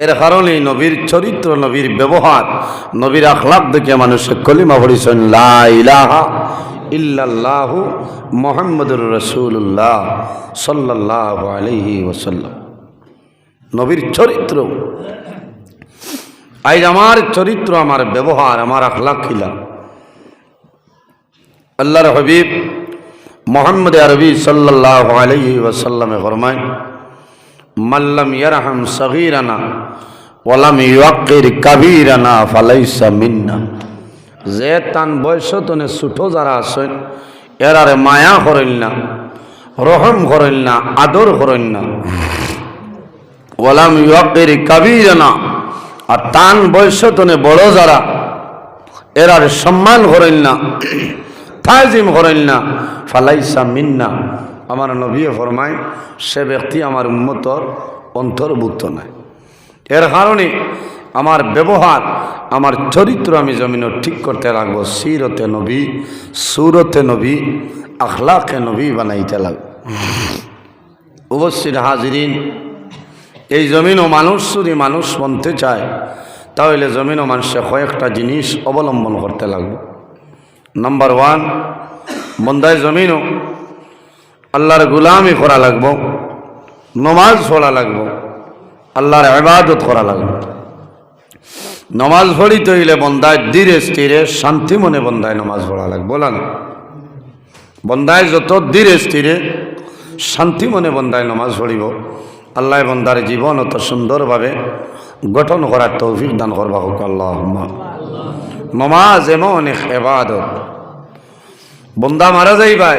এর কারণে নবীর চরিত্র, নবীর ব্যবহার, নবীর আখলাক দেখে মানুষের কলিমা পড়িছেন, লা ইলাহা ইল্লাল্লাহু মোহাম্মদুর রসুল্লাহ সাল্লাহ আলহি ওসাল্লাম নবীর চরিত্র। আজ আমার চরিত্র, আমার ব্যবহার, আমার আখলাক খিলা। আল্লাহর হবিব মোহাম্মদ আরবি সাল্লাহ আলহি ওসাল্লামে ফরমায় মাল্লাম ইয়ারহাম সগীরানা ওয়ালাম ইউকির কাবীরানা ফালাইসা মিন্না। যে তান বয়স তনে ছুটো যারা আছেন, এরারে মায়া করেন না, রহম করেন না, আদর করেন না। ওয়ালাম ইউকির কাবীরানা, আর তান বয়স তনে বড় যারা, এরারে সম্মান করেন না, তাজিম করেন না, ফালাইসা মিন্না। আমার নবী ফরমায়, সে ব্যক্তি আমার উন্মতর অন্তর্ভুক্ত নয় এর কারণে আমার ব্যবহার, আমার চরিত্র আমি জমিন ঠিক করতে লাগবো, সিরতে নবী, সুরতে নবী, আখলাকে নবী বানাইতে লাগবো। অবশ্যই হাজিরিন, এই জমিনও মানুষ যদি মানুষ বনতে চায়, তাহলে জমিনও মানুষে কয়েকটা জিনিস অবলম্বন করতে লাগবে। নাম্বার ওয়ান বন্দায় জমিনও আল্লাহর গুলামি করা লাগব, নমাজ পড়া লাগব, আল্লাহর ইবাদত করা লাগবে। নমাজ পড়িতে হইলে বন্দায় ধীরে স্থিরে, শান্তি মনে বন্দায় নমাজ পড়া লাগবে, বলা না বন্দায় যত ধীরে স্থিরে, শান্তি মনে বন্দায় নমাজ পড়িব। আল্লাহ বন্দার জীবন অত সুন্দরভাবে গঠন করার তৌফিক দান করবা হোক আল্লাহ নমাজ এমন এবাদত বন্দা মারা যাইবাই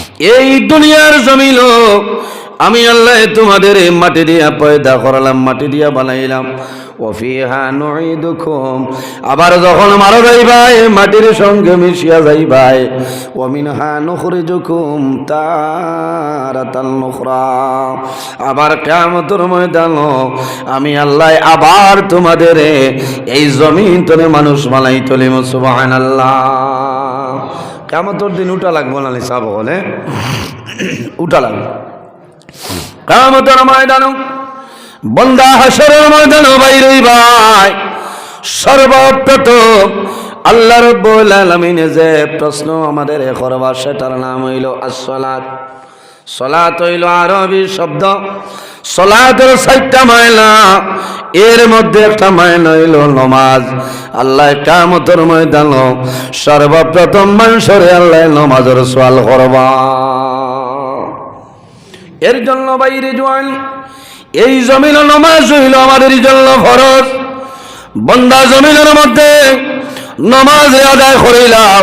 এই দুনিয়ার জমিল আমি আল্লাহ তোমাদের মাটি দিয়া পয়দা করালাম, মাটি দিয়া বানাইলাম। আবার যখন মারা যাইবাই, মাটির সঙ্গে মিশিয়া যাইবাই, ওমিনহা নুখরিজুকুম তারাতাল নুখরা। আবার কিয়ামতের ময়দান আমি আল্লাহ আবার তোমাদের এই জমিন তলে মানুষ বানাই তলিম সুবহানাল্লাহ কেমতর দিন উঠা লাগবো না সাব বলে। উঠা লাগবে। কামতর ময়দান বন্দা হাসরের ময়দান বাইরে ভাই, সর্বপ্রথম আল্লাহ রব্বুল যে প্রশ্ন আমাদের করবা সেটার নাম হইল আসসালাত। সলাত হইল আরবি শব্দ। সলাতের সাইটটা মায়না এর মধ্যে একটা মায়না হইল নমাজ। আল্লাহ কামতর ময়দান সর্বপ্রথম মানুষের আল্লাহ নমাজের সোয়াল করবা। এর জন্য বাইরে জোয়ান, এই জমিন নমাজ হইল আমাদের জন্য ফরজ। বন্দা জমিনের মধ্যে নমাজ আদায় করিলাম,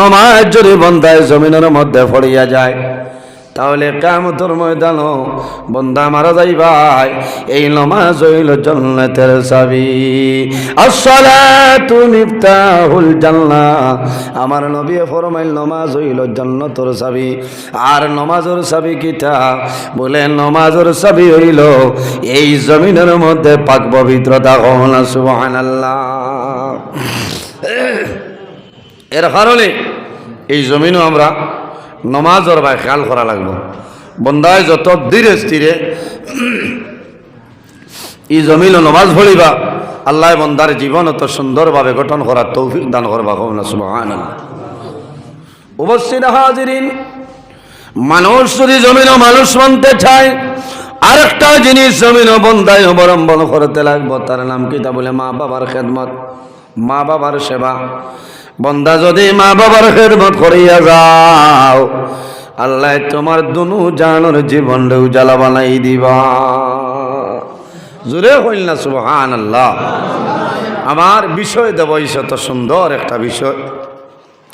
নমাজ যদি বন্দায় জমিনের মধ্যে পড়িয়া যায়। তাহলে কামতর ময়দান বন্দা মারা যাই ভাই। এই নমাজ হইল জন্নতের চাবি। আসসালাতু মিফতাহুল জান্নাহ আমার নবী ফরমাইল, নমাজ হইল জন্নতর চাবি। আর নমাজের চাবি কিটা? বলে নমাজের চাবি হইল এই জমিনের মধ্যে পাক পবিত্রতা হন সুবহানাল্লাহ। এর কারণে এই জমিনও আমরা নমাজর ভাই খেয়াল করা লাগবো। বন্দায় যত ধীরে স্থিরে ই জমিন নমাজ ভরিবা আল্লাহ বন্দার জীবন অত সুন্দরভাবে গঠন করার তৌফিক দান করবা হোক না সুবহান মানুষ যদি জমিন মানুষ মানতে চায়, আরেকটা জিনিস জমিন বন্ধায় অবলম্বন করতে লাগবো, তার নাম কি তা বলে মা বাবার খেদমত। মা বাবার সেবা। বন্দা যদি মা বাবার খেদমত করিয়া যাও, আল্লাহ তোমার দুনু জানোর জীবন উজালা বানাই দিবা। জুড়ে হইল না সুবহান আল্লাহ আমার বিষয় দেব তো সুন্দর একটা বিষয়।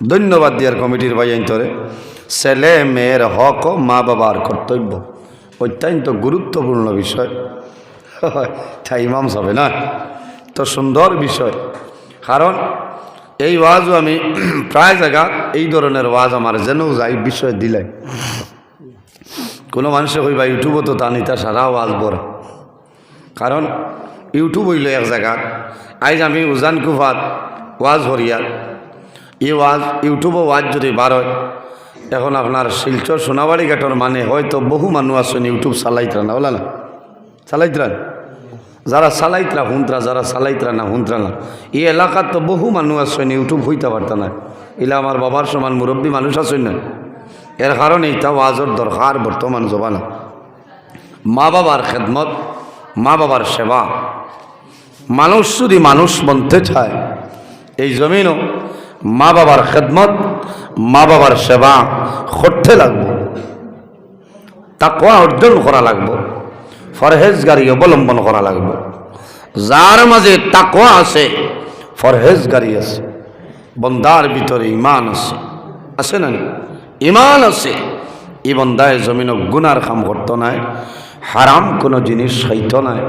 ধন্যবাদ দিয়ার কমিটির বাইন্তরে ছেলে মেয়ের হক ও মা বাবার কর্তব্য, অত্যন্ত গুরুত্বপূর্ণ বিষয়। তা ইমাম হবে না? তো সুন্দর বিষয়। কারণ এই ওয়াজও আমি প্রায় জায়গা এই ধরনের ওয়াজ আমার যেন যাই বিষয় দিলে। কোনো মানুষে কইবা, ইউটিউবও তো তা নিতা সারা ওয়াজ বড়। কারণ ইউটিউব হইল এক জায়গা। আইজ আমি উজান কুফাত ওয়াজ হরিয়ার এই ওয়াজ, ইউটিউবও ওয়াজ যদি বার হয়, এখন আপনার শিলচর সোনাবাড়ি ঘাটর মানে হয়তো বহু মানুষ আছেন ইউটিউব চালাইতরা না বলা না। চালাইতরা যারা চালাইতরা হুন্তরা, যারা চালাইতরা না, হুন্তরা না। এই এলাকার তো বহু মানুষ আছেন ইউটিউব হইতে পারত না এলা আমার বাবার সমান মুরব্বী মানুষ আছেন না এর কারণে এটা ওয়াজর দরকার বর্তমান জবানা মা বাবার খেদমত, মা বাবার সেবা। মানুষ যদি মানুষ বনতে চায়, এই জমিনও মা বাবার খেদমত, মা বাবার সেবা করতে লাগবো। তাকওয়া অর্জন করা লাগবো। ফরহেজগারি অবলম্বন করা লাগবো। যার মাঝে তাকওয়া আছে, ফরহেজগারি আছে, বন্দার ভিতরে ইমান আছে। আছে না ইমান আছে। এই বন্দায় জমিন গুনার কাম করতো নাই হারাম কোনো জিনিস খাইত নাই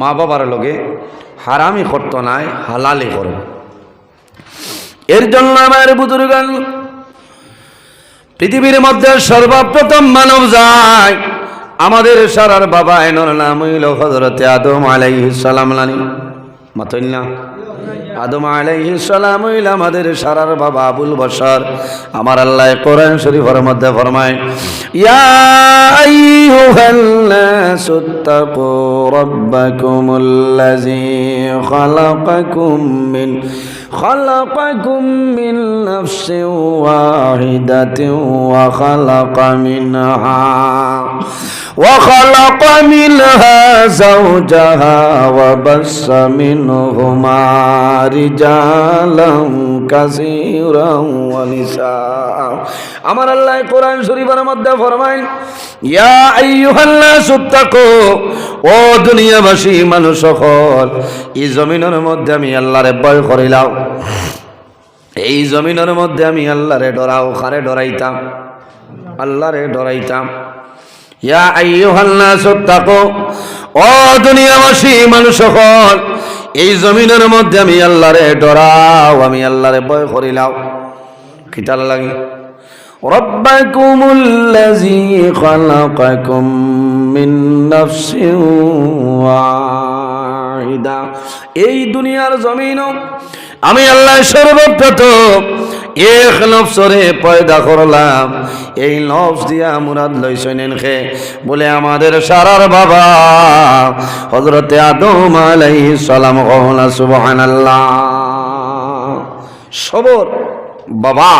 মা বাবার লগে হারামি করতো নাই হালালি করবে এর জন্য আমার বুজুর্গান, পৃথিবীর মধ্যে সর্বপ্রথম মানব যায় আমাদের সারার বাবা এনর নাম হইল হজরতে আদম আলাইহিস সালাম লানি মাতইল না আদম আলাইহিস সালাম হইল আমাদের সারার বাবা আবুল বশর আমার আল্লাহ কোরআন শরীফের মধ্যে ফরমায় ইয়া আইয়ুহান নাসু তাকু রাব্বাকুমুল্লাযী খালাকাকুম মিন خلقكم من نفس واحدة وخلق منها وخلق منها زوجها وبس منهما رجالا كثيرا ونساء আমার আল্লাহ কোরআন শরীফের মধ্যে ফরমাইন ইয়া আইয়ুহান্নাস তাকু ও দুনিয়াবাসী মানুষ সকল এই জমিনের মধ্যে আমি আল্লাহরে ভয় করিলাম এই জমিনের মধ্যে আমি আল্লাহরে ডরাও খারে ডরাইতাম আল্লাহরে ডরাইতাম ইয়া আইয়ুহান্নাস তাকু ও দুনিয়াবাসী মানুষ সকল এই জমিনের মধ্যে আমি আল্লাহরে ডরাও আমি আল্লাহরে ভয় করিলাম কিতাল লাগে ربكم الذي خلقكم من نفس واحدة এই দুনিয়ার জমিন আমি আল্লাহ সর্বপ্রথম এক নফসরে পয়দা করলাম। এই নফস দিয়া মুরাদ লইছেন খে। বলে, আমাদের সারার বাবা হজরতে আদম আলাইহিস সালাম কহলা, সুবহানাল্লাহ। সবর, বাবা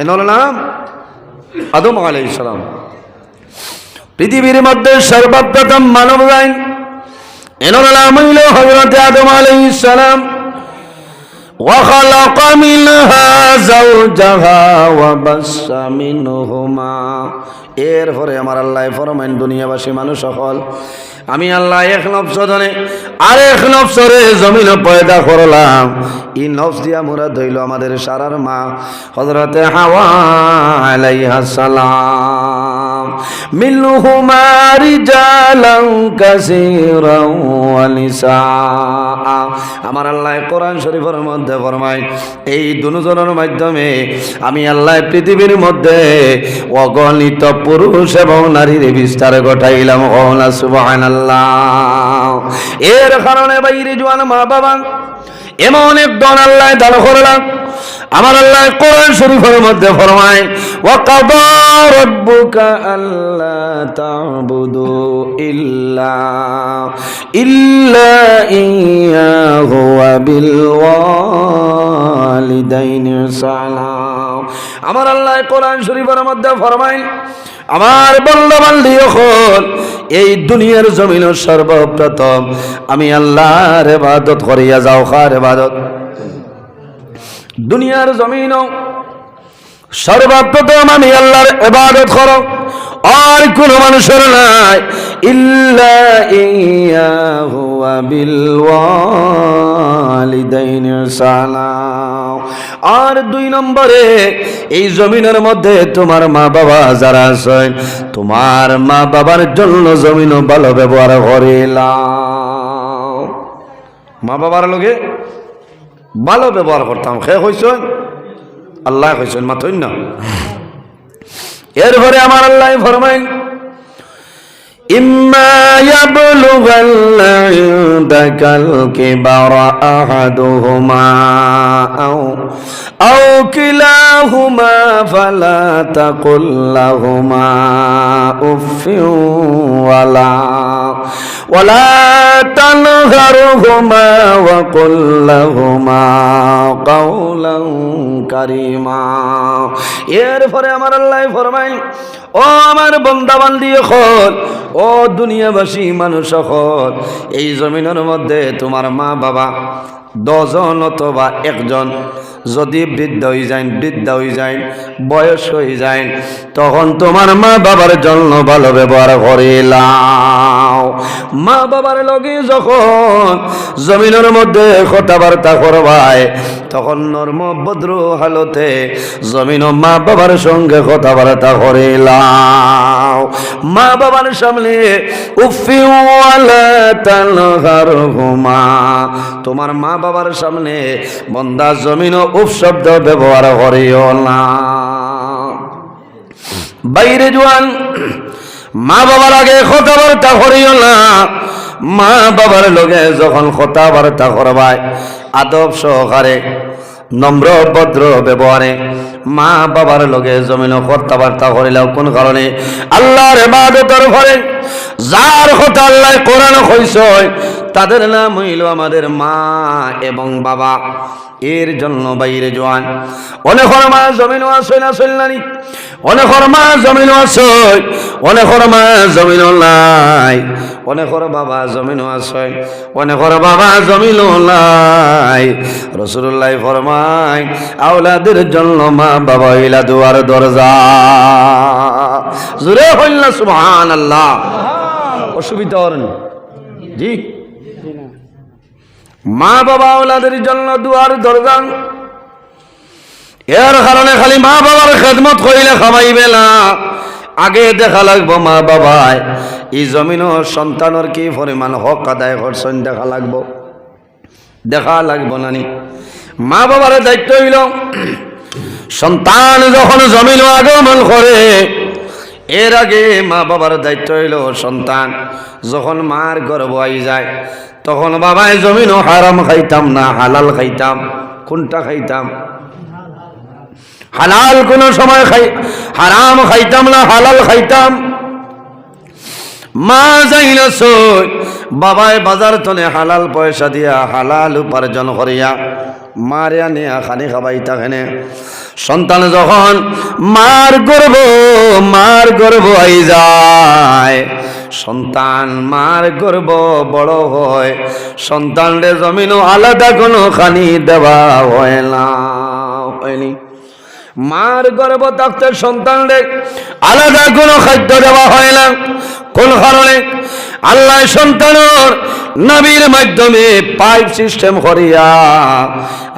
এনর নাম আদম আলাই সালাম। পৃথিবীর মধ্যে সর্বপ্রথম মানব লাইন এনার নাম হইল হজরত আদম আলাই সালাম। وخلق منها زوجها وبث منهما এরপরে আমার আল্লাহ ফরমাইন দুনিয়াবাসী মানুষ সকল আমি আল্লাহ এক নফস ধরে আর এক নফসরে জমিন পয়দা করলাম ই নফস দিয়া মুরা ধইল আমাদের সারার মা হজরতে হাওয়া আলাইহাস সালাম মিনহুমা রিজালান কাসীরান ওয়া নিসা আমার আল্লাহ কোরআন শরীফের মধ্যে ফরমায়, এই দুজনের মাধ্যমে আমি আল্লাহ পৃথিবীর মধ্যে অগণিত পুরুষ এবং নারীর বিস্তার ঘটাইলাম। এর কারণে বাইরে জোয়ান মা বাবা এমন একজন আল্লাহ দান করলাম। আমার আল্লাহ কোরআন শরীফের মধ্যে ফরমায়, ওয়াকাদা রাব্বুকা আল্লা তা'বুদু ইল্লা ইল্লা সালাম। আমার আল্লাহ কোরআন শরীফের মধ্যে ফরমায়, আমার বান্ধব হল এই দুনিয়ার জমিন সর্বপ্রথম আমি আল্লাহর এবাদত করিয়া যাও খার এবাদত দুনিয়ার জমিন সর্বপ্রথম আমি আল্লাহর এবাদত করো, আর কোন মানুষের নাই, ইল্লা ইয়াহু ওয়া বিল ওয়ালিদাইনি সালাম। আর দুই নম্বরে, এই জমিনের মধ্যে তোমার মা বাবা যারা আছেন, তোমার মা বাবার জন্য জমিন ভালো ব্যবহার করিলাম। মা বাবার লগে ভালো ব্যবহার করতাম। খে হইছেন আল্লাহ হইছেন মাথইন না। এরপরে আমার আল্লাহ ফরমাইন إما يبلغن عندك الكبر أحدهما أو أو كلاهما فلا تقل لهما أف ولا ولا تنهرهما وقل لهما قولا كريما এরপরে আমার আল্লাহ ফরমাই ও আমার বন্দাবান্দি হল ও দুনিয়াবাসী মানুষ হল এই জমিনের মধ্যে তোমার মা বাবা দশজন অথবা একজন যদি বৃদ্ধ হয়ে যায় বৃদ্ধ হয়ে যায় বয়স হয়ে যায় তখন তোমার মা বাবার জন্য ভালো ব্যবহার করিলাম মা বাবার লগে যখন জমিনের মধ্যে কথাবার্তা করবায়, তখন নর্ম ভদ্র হালতে জমিন মা বাবার সঙ্গে কথাবার্তা করিলাম মা বাবার সামনে তোমার মা বাবার সামনে বন্দা জমিন উফ শব্দ ব্যবহার করিও না। বাইরে জোয়ান, মা বাবার আগে কথাবার্তা করিও না। মা বাবার লগে যখন কথাবার্তা করবায়, আদব সহকারে, নম্র ভদ্র ব্যবহারে মা বাবার লগে জমিন কথাবার্তা করিলেও কোন কারণে? আল্লাহর এবাদতর ঘরে যার কথা আল্লাহ কোরআন কইস তাদের নাম হইল আমাদের মা এবং বাবা। এর জন্য বাইরে জোয়ান। অনেকর মা জমিন আসই না চললানি অনেকর মা জমিন আসই অনেক মা জমিন নাই। অনেকর বাবা জমিন আসই অনেকর বাবা জমিন নাই। রসুল্লাহ ফরমাই আওলাদের জন্য মা বাবা ইলা দুয়ার দরজা। জুড়ে হইল না সুবহান আল্লাহ অসুবিধা হরেন জি। মা বাবা ওলাদের জন্য দুয়ার দরজা। এর কারণে খালি মা বাবার খেদমত করিলে খামাইবে না। আগে দেখা লাগবো মা বাবায়। এই জমিন সন্তানের কি পরিমাণ হক আদায় করছেন দেখা লাগবো। দেখা লাগবো নানি। মা বাবার দায়িত্ব হইল, সন্তান যখন জমিন আগমন করে, এর আগে মা বাবার দায়িত্ব হইল সন্তান। যখন মার গর্ব আই যায় তখন বাবায় জমিন হারাম খাইতাম না, হালাল খাইতাম। কোনটা খাইতাম? হালাল কোন সময় খাই হারাম খাইতাম না, হালাল খাইতাম। মা যাই না সই বাবায় বাজার তনে হালাল পয়সা দিয়া হালাল উপার্জন করিয়া মারিয়া নিয়া খানি খাবাই তাখানে সন্তান যখন মার গর্ব মার গর্ব আই যায়। সন্তান মার গর্ব বড় হয়। সন্তানরে জমিনও আলাদা কোনো খানি দেওয়া হয় না, হয়নি। মার গর্ব থাকতে সন্তানরে আলাদা, কোনো খাদ্য দেওয়া হয় না। কোন কারণে? আল্লাহ সন্তানের নবীর মাধ্যমে পাইপ সিস্টেম করিয়া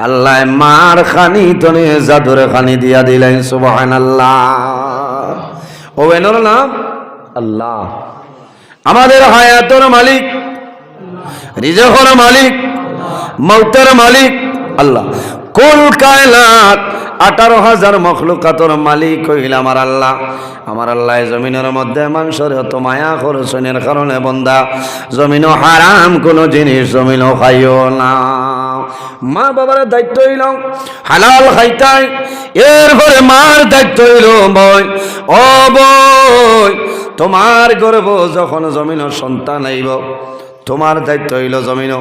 আল্লাহ মার খানি তনে জাদুর খানি দিয়া দিলেন সুবহান আল্লাহ ও এনর নাম আল্লাহ। আমাদের হায়াতর মালিক রিজেকর মালিক মৌতের মালিক, আল্লাহ। কুল কায়নাত, আঠারো হাজার মখলুকাতর মালিক হইল আমার আল্লাহ। আমার আল্লাহ জমিনের মধ্যে মানুষের এত মায়া খরচনের কারণে বন্দা জমিনও হারাম, কোনো জিনিস জমিনও খাইও না। মা বাবার দায়িত্ব হইল হালাল খাইতাই, এরপরে মার দায়িত্ব হইল বই। বই তোমার গর্ব যখন জমিন সন্তান আইব, তোমার দায়িত্ব হইল জমিন।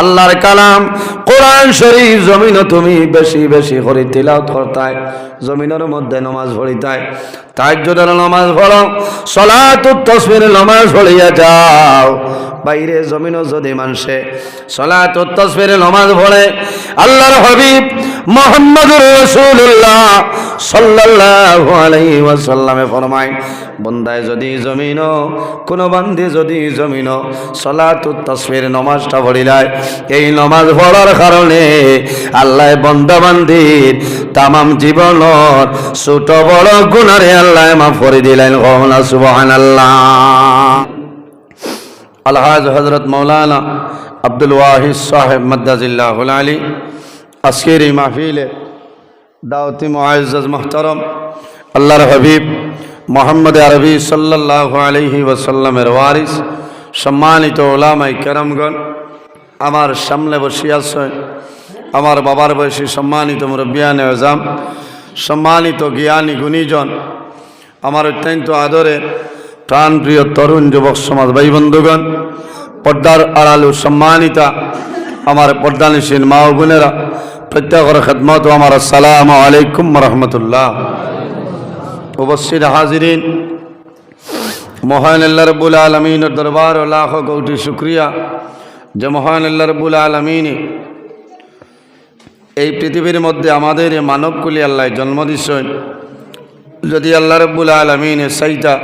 আল্লাহর কালাম কোরআন শরীফ জমিন তুমি বেশি বেশি করে তিলাওত করতায় জমিনের মধ্যে নমাজ ভরিতায় তাই যদি নমাজ ভরো সলাত তসমিনে নমাজ ভরিয়া যাও। বাইরে জমিনও যদি মানুষে সলাত তসবির নমাজ পড়ে, আল্লাহর হবিব মোহাম্মদ রসুল্লাহ সাল্লাল্লাহু আলাইহি ওয়াসাল্লামে ফরমায়, বন্দায় যদি জমিন কোনো বান্ধে যদি জমিন সলাত তসবির নমাজটা পড়িলায়, এই নমাজ পড়ার কারণে আল্লাহ বন্দা বান্দির তামাম জীবনর ছোট বড় গুণারে আল্লাহ মাফ করে দিলেন কহনা সুবহানাল্লাহ। আলহাজ হজরত মৌলানা আব্দুল ওয়াহিদ সাহেব মদ্দাজিল্লাহ আলী। আজকের এই মাহফিলে দাওতি মুআজ্জাজ মোহতরম, আল্লাহর হাবিব মোহাম্মদ আরবি সাল্লাহ আলহি ওসাল্লামের ওয়ারিস, সম্মানিত ওলামাই কেরামগণ, আমার সামনে বসিয়া আছেন আমার বাবার বয়সী সম্মানিত মুরব্বিয়ান এজাম সম্মানিত জ্ঞানী গুণীজন, আমার অত্যন্ত আদরের প্রাণপ্রিয় তরুণ যুবক সমাজ ভাই বন্ধুগণ, পর্দার আড়ালু সম্মানিতা আমার পর্দানিসীন মা বোনেরা, প্রত্যেকের খেদমত আমার আসসালাম আলাইকুম রহমতুল্লাহ। উপস্থিত হাজিরিন, মহান আল্লাহ রবুল আলমিনের দরবার ও লাখ কোটি শুক্রিয়া। যে মহান আল্লাহ রবুল আলমিনী এই পৃথিবীর মধ্যে আমাদের মানবকুলি আল্লাহ জন্ম দিচ্ছেন যদি আল্লাহ রব্বুল আলমিনে সাইতা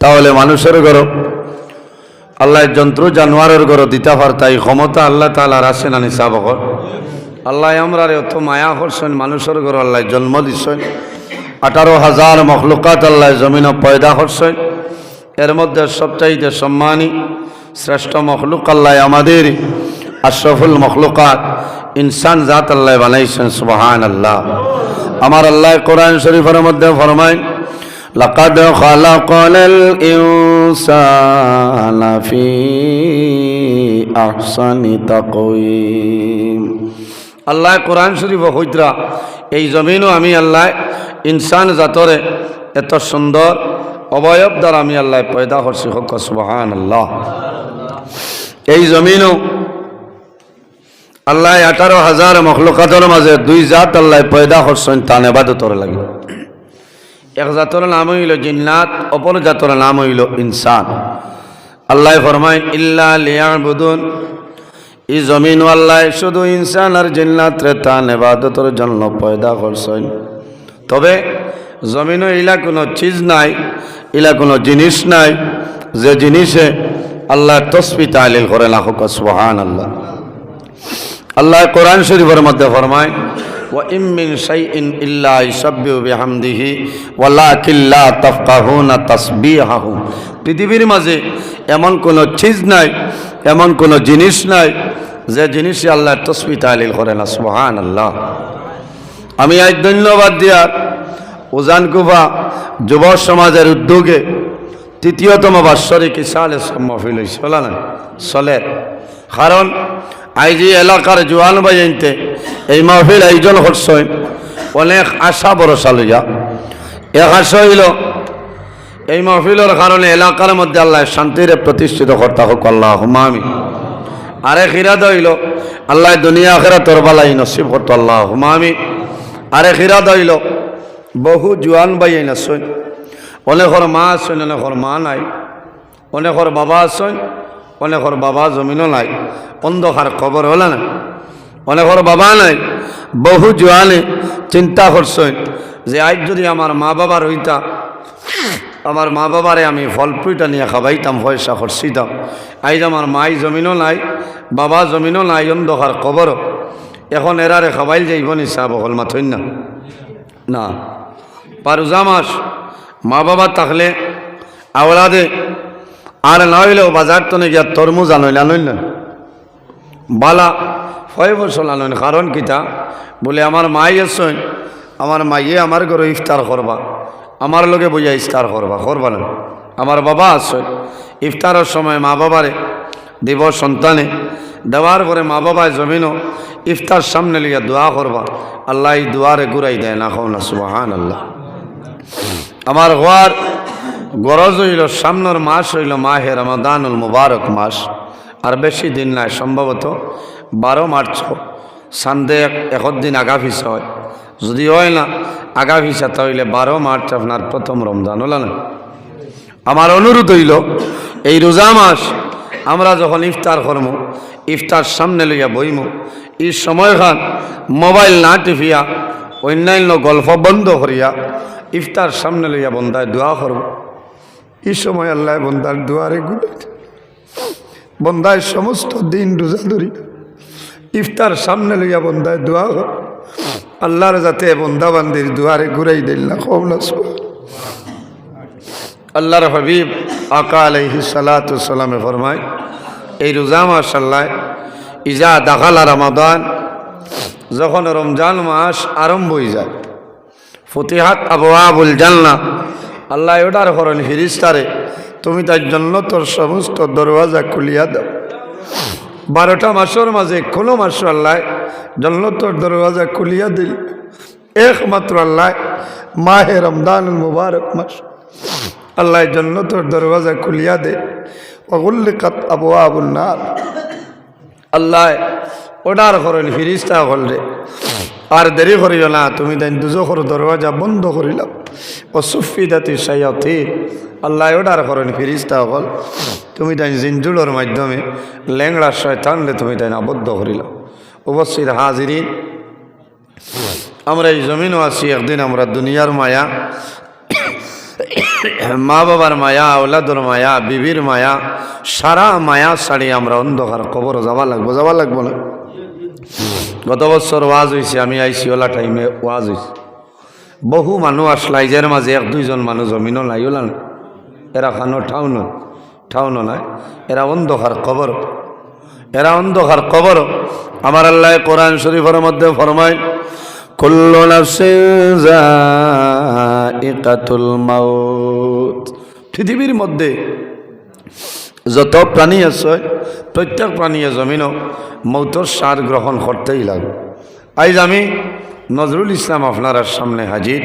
তাহলে মানুষের গরো আল্লাহ যন্ত্র জানোয়ারের গরো দিতে তাই ক্ষমতা আল্লাহ তালার আসে না নিসাবকর আল্লাহ আমরা অত মায়া করছেন, মানুষের গরো আল্লাহ জন্ম দিচ্ছেন আঠারো হাজার মখলুকাত আল্লাহ জমিন পয়দা করছেন। এর মধ্যে সবচাইতে সম্মানী, শ্রেষ্ঠ মখলুক আল্লাহ আমাদের আশরফুল মখলুকাত, ইনসান জাত আল্লাহ বানাইছেন সুবাহান আল্লাহ আমার আল্লাহ কোরআন শরীফের মধ্যে ফরমায় لقد خلقنا الإنسان في أحسن تقويم আল্লাহ কোরআন শরীফ হইতরা এই জমিনও আমি আল্লাহ ইনসান জাতরে এত সুন্দর অবয়ব দ্বারা আমি আল্লাহ পয়দা করছি হক সুবাহান আল্লাহ এই জমিনও আল্লাহ আঠারো হাজার মখলুকাতের মাঝে দুই জাত আল্লাহ পয়দা করছেন তা নেবাদতর লাগে এক জাতর নাম হইল জিন্নাত অপর জাতর নাম হইল ইনসান। আল্লাহ ফরমাইন ইল্লা লিয়ার বুদুন ই জমিন আল্লাহ শুধু ইনসান আর জিন্নাত রে তা নেবাদতর জন্য পয়দা করছেন। তবে জমিনও ইলা কোনো চিজ নাই, ইলা কোনো জিনিস নাই। যে জিনিসে আল্লাহ তসবি তালিল করে লাখো সুবহান আল্লাহ আল্লাহ কোরআন শরীফের মধ্যে ফরমায় ওয়া ইমিন শাইইন ইল্লা ইসাব্বিহু বিহামদিহি ওয়ালাকিল্লা তাফকাহুনা তাসবিহাহু। পৃথিবীর মাঝে এমন কোনো চিজ নাই, এমন কোনো জিনিস নাই, যে জিনিসে আল্লাহ তসবি তালিল করে না সুবহান আল্লাহ আমি আজ ধন্যবাদ দিয়ার উজান কুফা যুব সমাজের উদ্যোগে তৃতীয়তম বাৎসরিক ইসালে মহফিল হয়েছে, বলা না চলে। কারণ আইজি এলাকার জোয়ান বাজাইতে এই মাহফিল আয়োজন করছেন। অনেক আশা ভরসা লইয়া। এক আশা হইল, এই মাহফিলের কারণে এলাকার মধ্যে আল্লাহ শান্তিরে প্রতিষ্ঠিত করতে হোক আল্লাহ হুমামি আরেক ইরাদ হইল, আল্লাহ দুনিয়া আখেরা তোর বালাই নসিব করতো আল্লাহ হুমামি আরেক ইরাদ হইল, বহু জোয়ান বাইয়াই নাচন অনেকর মা আছেন, অনেকর মা নাই। অনেকর বাবা আছেন অনেকর বাবা জমিনও নাই, অন্ধকার খবর হলে না অনেকর বাবা নাই, বহু জোয়ানে চিন্তা করছেন যে আজ যদি আমার মা বাবা রইতা আমার মা বাবারে আমি ফল ফুইটা নিয়ে খাবাইতাম, পয়সা খরচিতাম। আইজ আমার মাই জমিনও নাই, বাবা জমিনও নাই, অন্ধকার খবরও এখন এরারে খাবাইল যাইব নি চাহ বকল মাথইন না না, পারুজা মাস মা বাবা থাকলে, আওলাদে আর না হইলেও বাজার তো আর তরমুজ আনইল আনইল না। বালা, ছয় বছর আনইন কারণ কিতা বলে, আমার মাই আছেন আমার মাইয়ে আমার ঘরে ইফতার করবা। আমার লগে বইয়া ইফতার করবা করবা না। আমার বাবা আছেন ইফতারের সময় মা বাবারে দিব সন্তানে। দেওয়ার পরে মা বাবায় জমিনও ইফতার সামনে লিয়া দোয়া করবা। আল্লাহ এই দুয়ারে ঘুরাই দেয় না খাও না সুবাহান আল্লাহ আমার হওয়ার গরজ হইল, সামনের মাস হইল মাহে রমাদানুল মুবারক মাস, আর বেশি দিন নাই, সম্ভবত বারো মার্চ সানডে একর দিন ফিসা হয়। যদি হয় না আগা ফিসা তাহলে বারো মার্চ আপনার প্রথম রমজান, হল না? আমার অনুরোধ হইল, এই রোজা মাস আমরা যখন ইফতার করম, ইফতার সামনে লইয়া বইম, এই সময়খান মোবাইল না টিপিয়া, অন্যান্য গল্প বন্ধ করিয়া ইফতার সামনে লইয়া বন্দায় দোয়া করব এই সময় আল্লাহ বন্দার দুয়ারে গুলাইতে বন্দায় সমস্ত দিন রোজা ধরি। ইফতার সামনে লইয়া বন্দায় দোয়া আল্লাহর যাতে বন্দা বান্দির দুয়ারে ঘুরাই দিল না, কম না আল্লাহর হাবিব আকা আলহি সালাতামে ফরমায়, এই রোজা মাসাল্লাহ ইজা দাখালা রমাদান, যখন রমজান মাস আরম্ভ হয়ে যায়, ফতিহাত আবুল জাননা আল্লাহ ওটার করেন ফিরিস্তারে। তুমি তার জন্য তোর সমস্ত দরওয়াজা খুলিয়া দাও। বারোটা মাসের মাঝে কোনো মাস আল্লাহ জন্য তোর দরওয়াজা খুলিয়া দিল। একমাত্র আল্লাহ মাহে রমদান মুবারক মাস। আল্লাহ জন্য তোর দরওয়াজা খুলিয়া দে। অগুল্লিকাত আবু আবুল নার। আল্লাহ ওডার করেন ফিরিস্তা হল আর দেরি করিও না, তুমি তাই দুজোখর দরওয়াজা বন্ধ করিলাম। ও সুফিদাতি সাইয়তি আল্লাহ ওডার করেন, ফিরিস্তা হল। তুমি তাই জিনজুলোর মাধ্যমে ল্যাংড়া শয়তানলে তুমি তাই আবদ্ধ করিলাম অবশ্যই হাজিরিন আমরা এই জমিনও আছি, একদিন আমরা দুনিয়ার মায়া মা বাবার মায়া ওলাদর মায়া, বিবির মায়া, সারা মায়া ছাড়ি আমরা অন্ধকার কবর যাওয়া লাগবো যাওয়া লাগবো না। গত বছর ওয়াজ হয়েছে আমি আইসি ওলা টাইমে ওয়াজ হয়েছে বহু মানুষ আসলা ইজের মাঝে এক, দুইজন মানুষ জমিনও নাই ওলা না এরা খানো ঠাউন ঠাউন নাই। এরা অন্ধকার কবর এরা অন্ধকার কবর আমার আল্লাহ কোরআন শরীফের মধ্যে ফরমায় পৃথিবীর মধ্যে যত প্রাণী আছে প্রত্যেক প্রাণীয়ে জমিনও মৌতর সার গ্রহণ করতেই লাগবে আজ আমি নজরুল ইসলাম আপনার সামনে হাজির।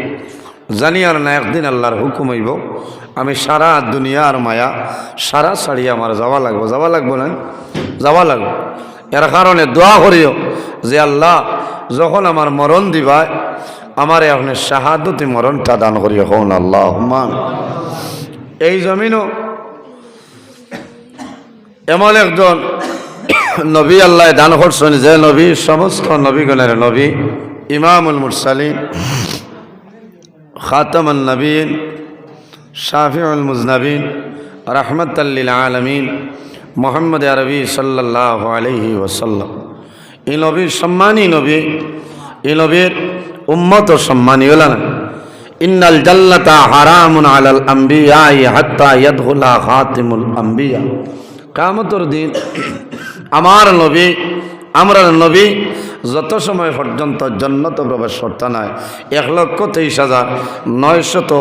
জানি আর না, একদিন আল্লাহর হুকুম হইব। আমি সারা দুনিয়ার মায়া, সারা ছাড়িয়ে আমার যাওয়া লাগবো। যাওয়া লাগবো না? যাওয়া লাগবো। এর কারণে দোয়া করিও যে আল্লাহ, যখন আমার মরণ দিবায় আমার এখন শাহাদতি মরণটা দান করিও। হন আল্লাহ মান এই জমিনও এমন একজন নবী আল্লাহ দান করছেন, যে নবী, সমস্ত নবীগণের নবী। ইমামুল মুরসালিন খাতামুল নবীন, শাফিউল মুজনবিন রহমতাল্লিল আলমিন, মোহাম্মদ আরবি সাল্লাহ আলহি ওসাল্লাম এই নবীর সম্মানী নবী এই নবীর উম্মত সম্মানী হল না ইন্নাল জাল্লাতা হারামুন আলাল আম্বিয়া হাত্তা ইয়াদহুলা খাতিমুল আম্বিয়া। কামতর দিন আমার নবী আমরা নবী যত সময় পর্যন্ত জন্নত প্রবেশ করতে নাই, এক লক্ষ তেইশ হাজার নয়শত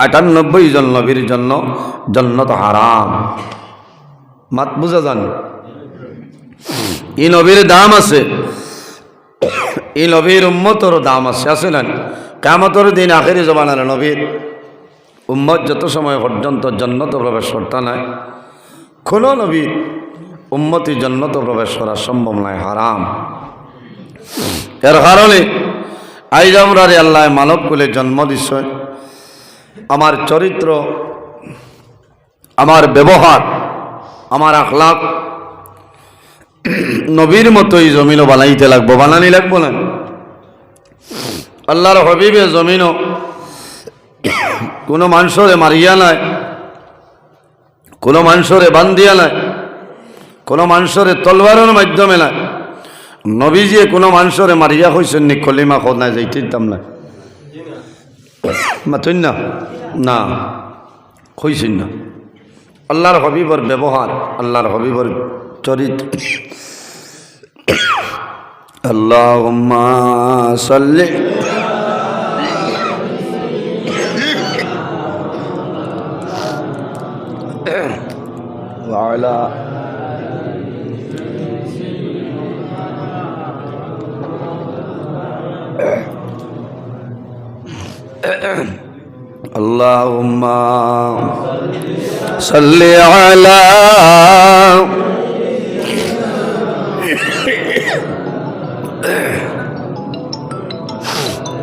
আটানব্বই জন নবীর জন্য জন্নত হারাম। মাত বুঝা যান? ই নবীর দাম আছে। ই নবীর উম্মতর দাম আছে আছে না? কামতর দিন আখেরি জমানার নবীর উম্মত যত সময় পর্যন্ত জন্নত প্রবেশ করতে নাই, কোনো নবীর উম্মতি জন্নত প্রবেশ করা সম্ভব নয়, হারাম। এর কারণে আইজ আল্লাহ মানব কুলে জন্ম দিস আমার চরিত্র, আমার ব্যবহার, আমার আখলাক নবীর মতোই জমিনও বানাইতে লাগবো। বানানি লাগবো না? আল্লাহর হবিবে জমিনও কোনো মানুষরে মারিয়া নাই, কোনো মানুষরে বান্ধিয়া নাই। কোনো মানুষরে তলবারের মাধ্যমে নাই নবীজিয়ে কোনো মানুষরে মারিয়া হয়েছেন নি কলিমা খোদ নাই যাইতাম না মাতুন না না হইছেন না আল্লাহর হবিবর ব্যবহার আল্লাহর হবিবর চরিত্র আল্লাহ সাল্লি وعلى اللهم صل على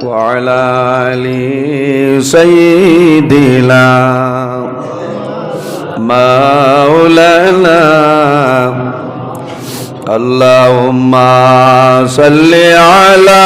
وعلى آل سيدنا مولانا اللهم صل على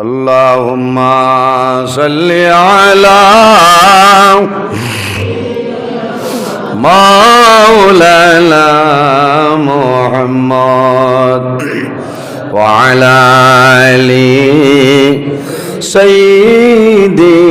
اللهم صل على مولانا محمد وعلى آل سيدنا